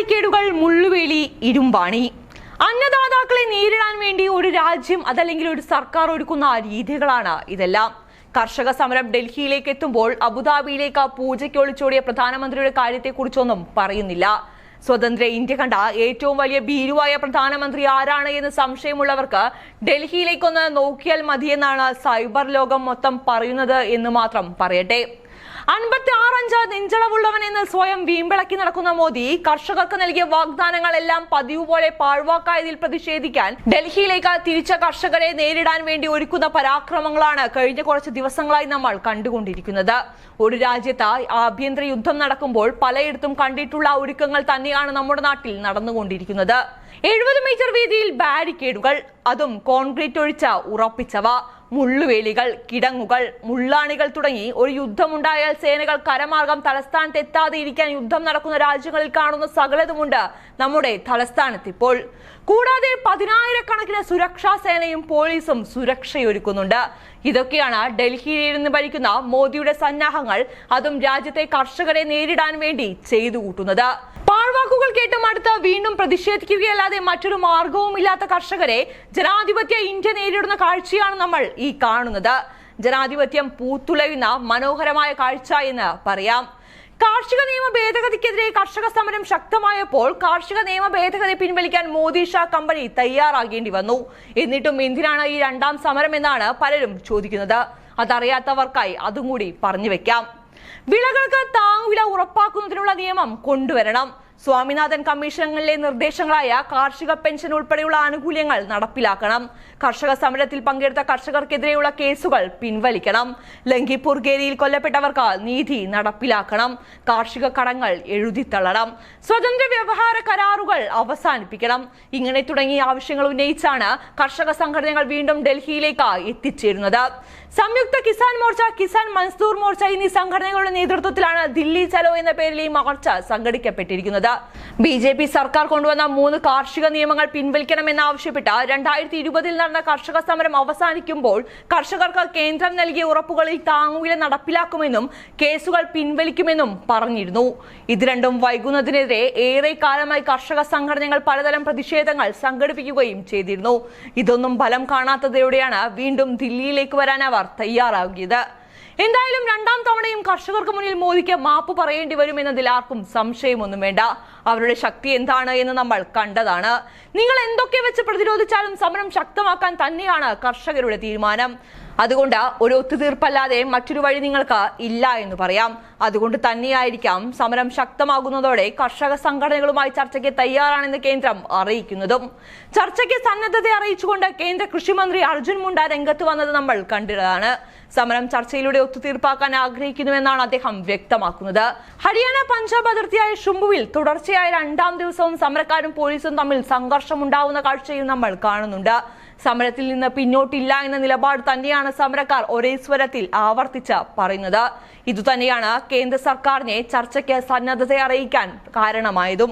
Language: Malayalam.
ബാരിക്കേഡുകൾ മുള്ളുവേലി ഇരുമ്പാണി. അന്നദാതാക്കളെ നേരിടാൻ വേണ്ടി ഒരു രാജ്യം അതല്ലെങ്കിൽ ഒരു സർക്കാർ ഒരുക്കുന്ന രീതികളാണ് ഇതെല്ലാം. കർഷക സമരം ഡൽഹിയിലേക്ക് എത്തുമ്പോൾ അബുദാബിയിലേക്ക് പൂജയ്ക്ക് ഒളിച്ചോടിയ പ്രധാനമന്ത്രിയുടെ കാര്യത്തെക്കുറിച്ചൊന്നും പറയുന്നില്ല. സ്വതന്ത്ര ഇന്ത്യ കണ്ട ഏറ്റവും വലിയ ഭീരുവായ പ്രധാനമന്ത്രി ആരാണ് എന്ന് സംശയമുള്ളവർക്ക് ഡൽഹിയിലേക്കൊന്ന് നോക്കിയാൽ മതിയെന്നാണ് സൈബർ ലോകം മൊത്തം പറയുന്നത് എന്ന് മാത്രം പറയട്ടെ. അൻപത്തി ആറഞ്ച് നെഞ്ചളവുള്ളവൻ എന്ന് സ്വയം വീമ്പിളക്കി നടക്കുന്ന മോദി കർഷകർക്ക് നൽകിയ വാഗ്ദാനങ്ങളെല്ലാം പതിവ് പോലെ പാഴ്വാക്കായതിൽ പ്രതിഷേധിക്കാൻ ഡൽഹിയിലേക്ക് തിരിച്ച കർഷകരെ നേരിടാൻ വേണ്ടി ഒരുക്കുന്ന പരാക്രമങ്ങളാണ് കഴിഞ്ഞ കുറച്ച് ദിവസങ്ങളായി നമ്മൾ കണ്ടുകൊണ്ടിരിക്കുന്നത്. ഒരു രാജ്യത്ത് ആഭ്യന്തര യുദ്ധം നടക്കുമ്പോൾ പലയിടത്തും കണ്ടിട്ടുള്ള ഒരുക്കങ്ങൾ തന്നെയാണ് നമ്മുടെ നാട്ടിൽ നടന്നുകൊണ്ടിരിക്കുന്നത്. എഴുപത് മീറ്റർ വീതിയിൽ ബാരിക്കേഡുകൾ അതും കോൺക്രീറ്റ് ഒഴിച്ച ഉറപ്പിച്ചവ മുള്ളുവേലികൾ കിടങ്ങുകൾ മുള്ളാണികൾ തുടങ്ങി ഒരു യുദ്ധമുണ്ടായാൽ സേനകൾ കരമാർഗം തലസ്ഥാനത്ത് എത്താതെ ഇരിക്കാൻ യുദ്ധം നടക്കുന്ന രാജ്യങ്ങളിൽ കാണുന്ന സകലതുമുണ്ട് നമ്മുടെ തലസ്ഥാനത്ത് ഇപ്പോൾ കൂടാതെ പതിനായിരക്കണക്കിന് സുരക്ഷാ സേനയും പോലീസും സുരക്ഷയൊരുക്കുന്നുണ്ട്. ഇതൊക്കെയാണ് ഡൽഹിയിൽ ഇരുന്ന് ഭരിക്കുന്ന മോദിയുടെ സന്നാഹങ്ങൾ അതും രാജ്യത്തെ കർഷകരെ നേരിടാൻ വേണ്ടി ചെയ്തു കൂട്ടുന്നത്. പാഴ്വാക്കുകൾ കേട്ട് മടുത്ത് വീണ്ടും പ്രതിഷേധിക്കുകയല്ലാതെ മറ്റൊരു മാർഗവുമില്ലാത്ത കർഷകരെ ജനാധിപത്യ ഇന്ത്യ നേരിടുന്ന കാഴ്ചയാണ് നമ്മൾ ഈ കാണുന്നത്. ജനാധിപത്യം പൂത്തുലയുന്ന മനോഹരമായ കാഴ്ച എന്ന് പറയാം. കാർഷിക നിയമ ഭേദഗതിക്കെതിരെ കർഷക സമരം ശക്തമായപ്പോൾ കാർഷിക നിയമ ഭേദഗതി പിൻവലിക്കാൻ മോദി ഷാ കമ്പനി തയ്യാറാകേണ്ടി വന്നു. എന്നിട്ടും എന്തിനാണ് ഈ രണ്ടാം സമരം എന്നാണ് പലരും ചോദിക്കുന്നത്. അതറിയാത്തവർക്കായി അതും കൂടി പറഞ്ഞു വെക്കാം. വിളകൾക്ക് താങ്ങുവില ഉറപ്പാക്കുന്നതിനുള്ള നിയമം കൊണ്ടുവരണം. സ്വാമിനാഥൻ കമ്മീഷനിലെ നിർദ്ദേശങ്ങളായ കാർഷിക പെൻഷൻ ഉൾപ്പെടെയുള്ള ആനുകൂല്യങ്ങൾ നടപ്പിലാക്കണം. കർഷക സമരത്തിൽ പങ്കെടുത്ത കർഷകർക്കെതിരെയുള്ള കേസുകൾ പിൻവലിക്കണം. ലങ്കിപ്പൂർ ഗേരിയിൽ കൊല്ലപ്പെട്ടവർക്ക് നീതി നടപ്പിലാക്കണം. കാർഷിക കടങ്ങൾ എഴുതിത്തള്ളണം. സ്വതന്ത്ര വ്യവഹാര കരാറുകൾ അവസാനിപ്പിക്കണം. ഇങ്ങനെ തുടങ്ങിയ ആവശ്യങ്ങൾ ഉന്നയിച്ചാണ് കർഷക സംഘടനകൾ വീണ്ടും ഡൽഹിയിലേക്ക് എത്തിച്ചേരുന്നത്. സംയുക്ത കിസാൻ മോർച്ച കിസാൻ മൻസൂർ മോർച്ച എന്നീ സംഘടനകളുടെ നേതൃത്വത്തിലാണ് ദില്ലി ചലോ എന്ന പേരിൽ ഈ മാർച്ച സംഘടിക്കപ്പെട്ടിരിക്കുന്നത്. ബി ജെ പി സർക്കാർ കൊണ്ടുവന്ന മൂന്ന് കാർഷിക നിയമങ്ങൾ പിൻവലിക്കണമെന്നാവശ്യപ്പെട്ട് രണ്ടായിരത്തി ഇരുപതിൽ നടന്ന കർഷക സമരം അവസാനിക്കുമ്പോൾ കർഷകർക്ക് കേന്ദ്രം നൽകിയ ഉറപ്പുകളിൽ താങ്ങുവില നടപ്പിലാക്കുമെന്നും കേസുകൾ പിൻവലിക്കുമെന്നും പറഞ്ഞിരുന്നു. ഇത് രണ്ടും വൈകുന്നതിനെതിരെ ഏറെ കാലമായി കർഷക സംഘടനകൾ പലതരം പ്രതിഷേധങ്ങൾ സംഘടിപ്പിക്കുകയും ചെയ്തിരുന്നു. ഇതൊന്നും ഫലം കാണാത്തതോടെയാണ് വീണ്ടും ദില്ലിയിലേക്ക് വരാൻ അവർ തയ്യാറാകിയത്. എന്തായാലും രണ്ടാം തവണയും കർഷകർക്ക് മുന്നിൽ മോദിക്ക് മാപ്പ് പറയേണ്ടി വരും എന്നതിൽ ആർക്കും സംശയമൊന്നും വേണ്ട. അവരുടെ ശക്തി എന്താണ് എന്ന് നമ്മൾ കണ്ടതാണ്. നിങ്ങൾ എന്തൊക്കെ വെച്ച് പ്രതിരോധിച്ചാലും സമരം ശക്തമാക്കാൻ തന്നെയാണ് കർഷകരുടെ തീരുമാനം. അതുകൊണ്ട് ഒരു ഒത്തുതീർപ്പല്ലാതെ മറ്റൊരു വഴി നിങ്ങൾക്ക് ഇല്ല എന്ന് പറയാം. അതുകൊണ്ട് തന്നെയായിരിക്കാം സമരം ശക്തമാകുന്നതോടെ കർഷക സംഘടനകളുമായി ചർച്ചയ്ക്ക് തയ്യാറാണെന്ന് കേന്ദ്രം അറിയിക്കുന്നതും. ചർച്ചയ്ക്ക് സന്നദ്ധത അറിയിച്ചുകൊണ്ട് കേന്ദ്ര കൃഷിമന്ത്രി അർജുൻ മുണ്ട രംഗത്ത് വന്നത് നമ്മൾ കണ്ടതാണ് സമരം ചർച്ചയിലൂടെ ഒത്തുതീർപ്പാക്കാൻ ആഗ്രഹിക്കുന്നുവെന്നാണ് അദ്ദേഹം വ്യക്തമാക്കുന്നത്. ഹരിയാന പഞ്ചാബ് അതിർത്തിയായ ഷുംബുവിൽ തുടർച്ചയായ രണ്ടാം ദിവസവും സമരക്കാരും പോലീസും തമ്മിൽ സംഘർഷമുണ്ടാവുന്ന കാഴ്ചയും നമ്മൾ കാണുന്നുണ്ട്. സമരത്തിൽ നിന്ന് പിന്നോട്ടില്ല എന്ന നിലപാട് തന്നെയാണ് സമരക്കാർ ഒരേ സ്വരത്തിൽ ആവർത്തിച്ച് പറയുന്നത്. ഇതുതന്നെയാണ് കേന്ദ്ര സർക്കാരിനെ ചർച്ചയ്ക്ക് സന്നദ്ധത അറിയിക്കാൻ കാരണമായതും.